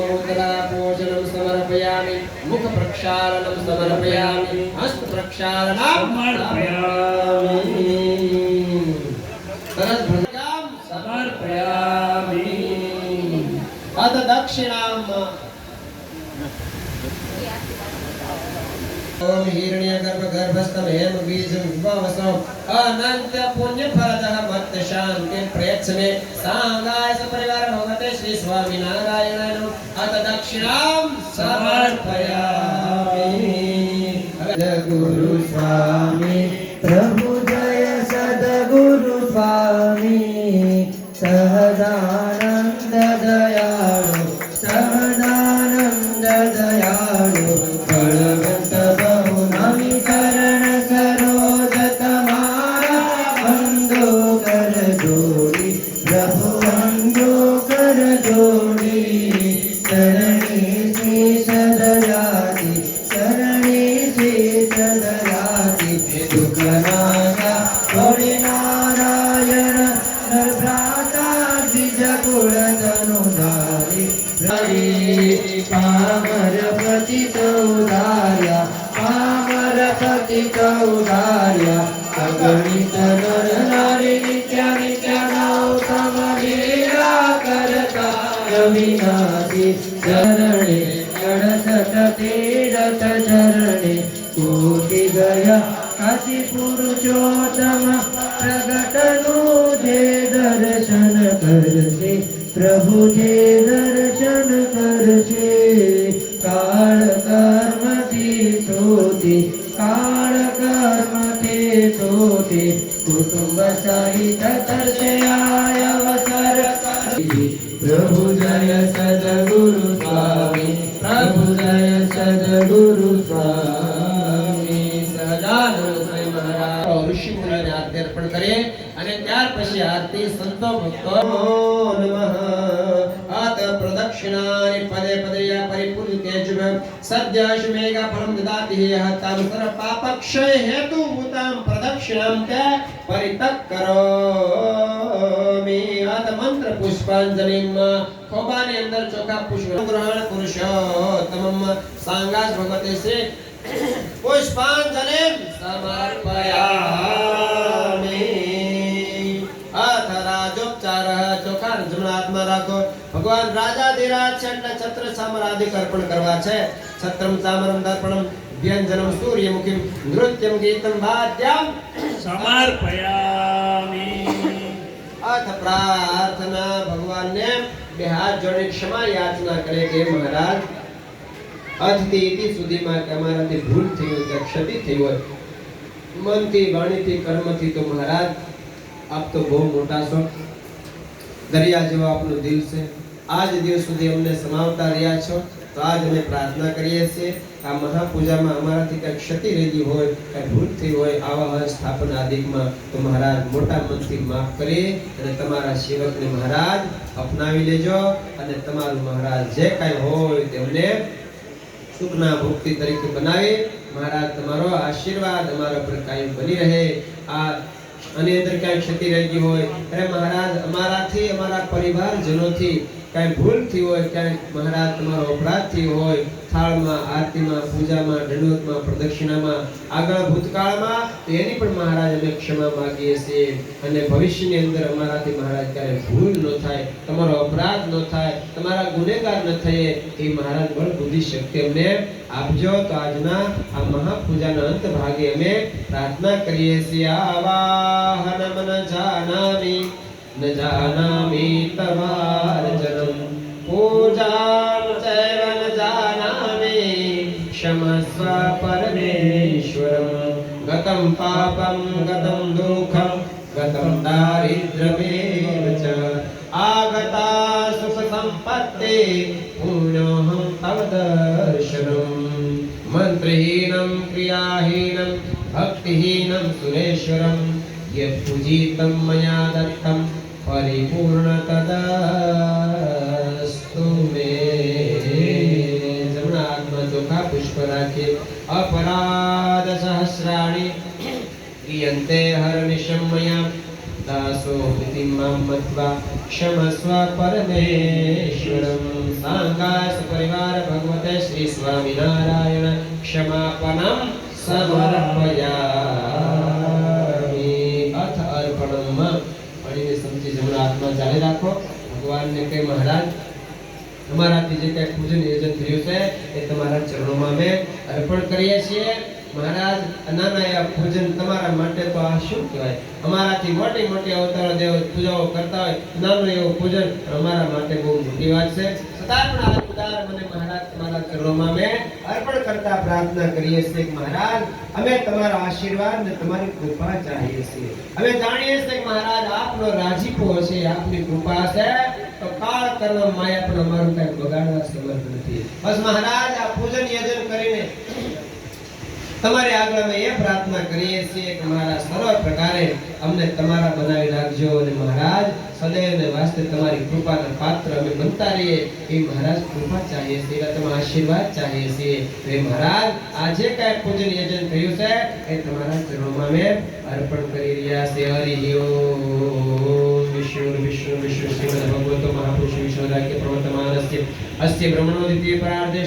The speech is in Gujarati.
मुद्रापूजनं समर्पयामि मुखप्रक्षालनं समर्पयामि हस्तप्रक्षालनं समर्पयामि सरस्वत्यां समर्पयामि अथ दक्षिणाम् ओम हिरण्यगर्भ गर्भस्थमेव बीजं विभवसो अनंत पुण्य फलतः मत् शांति प्रयच्छमे सांगाय सपरिवार भगवते श्री स्वामी શ્રામ સમર્પયા જગુરુ સ્વામી પ્રભુ જય સદગુરુ સ્વામી સહજાનંદ पामरपति चौदार्या पामरपति चौदार्या अगणित नर नारी नित्या नित्या नौतम लीला करता रविनाथी चरणे चढसत तीरथ चरणे कोटि गया अति पुरुषोत्तम प्रगटनो जे दर्शन करते। પ્રગટનું જે દર્શન કરશે પ્રભુ જે દર્શન કરશે કાળ કર્મથી છોતી કાળ કર્મથી છોતી કુટુંબ સહિત તરસે આય અવસર કરી પ્રભુ જય મહારાજ ઋષિ અંદર ચોખા પુષ્પ. ગ્રહણ પુરુષોત્તમમ. સાંગાસ ભગવતે શ્રી પુષ્પાંજલિ સમર્પયામિ. અથ રાજોપચારઃ ચોખા જમણાત્મા રાખો. ભગવાન રાજાધિરાજ છે એટલે છત્ર સામરાધિક અર્પણ કરવા છે. છત્રમ સામરમ દર્પણમ વ્યંજનમ સૂર્યમુખીમ નૃત્યમ ગીતમ વાદ્યમ સમર્પયામિ. અથ પ્રાર્થના ભગવાનને બે હાથ જોડી ક્ષમા યાચના કરે કે મહારાજ. આજથી ઇતિ સુધીમાં તમારાથી ભૂલ થઈ હોય કે ક્ષતિ થઈ હોય, મનથી, વાણીથી, કર્મથી તો મહારાજ, આપ તો બહુ મોટા છો. દરિયા જેવો આપનું દિલ છે. આજ દિવસ સુધી અમને સમાવતા રહ્યા છો. તો આજ અમે પ્રાર્થના કરીએ છીએ આ મહાપૂજામાં અમારાથી કંઈ ક્ષતિ રહી હોય, કંઈ ભૂલ થઈ હોય, આવા સ્થાપના આદિકમાં તો મહારાજ મોટા મનથી માફ કરી અને તમારા સેવકને મહારાજ અપનાવી લેજો અને તમારું મહારાજ જે કાંઈ હોય તેમને સુખના ભુક્તિ તરીકે બનાવે મહારાજ તમારો આશીર્વાદ અમારા પર કાયમ બની રહે. આ આની અંદર કાંઈ ક્ષતિ રહી હોય, અરે મહારાજ, અમારાથી, અમારા પરિવારજનોથી કાંઈ ભૂલ થઈ હોય ક્યાંય મહારાજ તમારો અપરાધ થયો હોય, થાળમાં, આરતીમાં, પૂજામાં, દંડવતમાં, પ્રદક્ષિણામાં, આગળ ભૂતકાળમાં, તો એની પણ મહારાજ અમે ક્ષમા માગીએ છીએ. અને ભવિષ્યની અંદર અમારાથી મહારાજ ક્યારે ભૂલ ન થાય, તમારો અપરાધ ન થાય, તમારા ગુનેગાર ન થઈએ, એ મહારાજ બળ બુદ્ધિ શક્તિ અમને આપજો. તો આજના આ મહાપૂજાના અંત ભાગે અમે પ્રાર્થના કરીએ છીએ. આવાહનમ ન જાનામી ન જાનામી તવાર્જનમ પરમેશ્વરમ ગતમ પાપમ ગતમ દુઃખમ ગતમ દારિદ્ર્યમેવ ચ આગતા સુખ સંપત્તિ પુણ્યોહમ તવ દર્શનમ મંત્રહીનમ ક્રિયાહીનમ ભક્તિહીનમ સુરેશ્વરમ યत् પૂજિतं મયા અપરાધ સહસ્રાણી मया નિશમયા દાસ દાસો ઇતિ મામ મત્વા ક્ષમસ્વ श्रीस्वामिनारायण क्षमापणं समर्पयामि। अथ અર્પણમ અણીને સમજી જમણા હાથમાં ચાલી રાખો ભગવાનને કહે મહારાજ તમારાથી જે કઈ પૂજન નિયોજન થયું છે એ તમારા ચરણોમાં અમે અર્પણ કરીએ છીએ મહારાજ નાના ભોજન તમારા માટે તો આ શું કહેવાય? અમારાથી મોટી મોટી અવતારો દેવ પૂજાઓ કરતા હોય, નાનું એવું ભોજન અમારા માટે બહુ મોટી વાત છે. આશીર્વાદ ને તમારી કૃપા ચાહીએ છીએ. અમે જાણીએ છીએ મહારાજ, આપનો રાજીપો હશે, આપની કૃપા છે તો કાળ કર્મ માયા પણ અમારું કઈ નથી. બસ મહારાજ, આ પૂજન યજન કરીને તમારી આગળ અમે એ પ્રાર્થના કરીએ છીએ કે મારા સર્વ પ્રકારે અમને તમારા બનાવી રાખજો અને મહારાજ, સદૈવ ને વાસ્તે તમારી કૃપાના પાત્ર અમે બનતા રહીએ. એ મહારાજ કૃપા ચાહીએ છીએ, એવા તમારા આશીર્વાદ ચાહીએ છીએ. એ મહારાજ, આજે કાંઈ પૂજન યજન થયું છે? એ તમારા ચરણોમાં અમે અર્પણ કરી રહ્યા છે હરિ ઓમ, વિષ્ણુ વિષ્ણુ વિષ્ણુ. શ્રીમદ ભગવતો મહાપુરુષ વિષ્ણુ રાખ્ય પ્રવર્તમાનસ્ય અસ્ય બ્રહ્મણો દ્વિતીય પરાર્ધે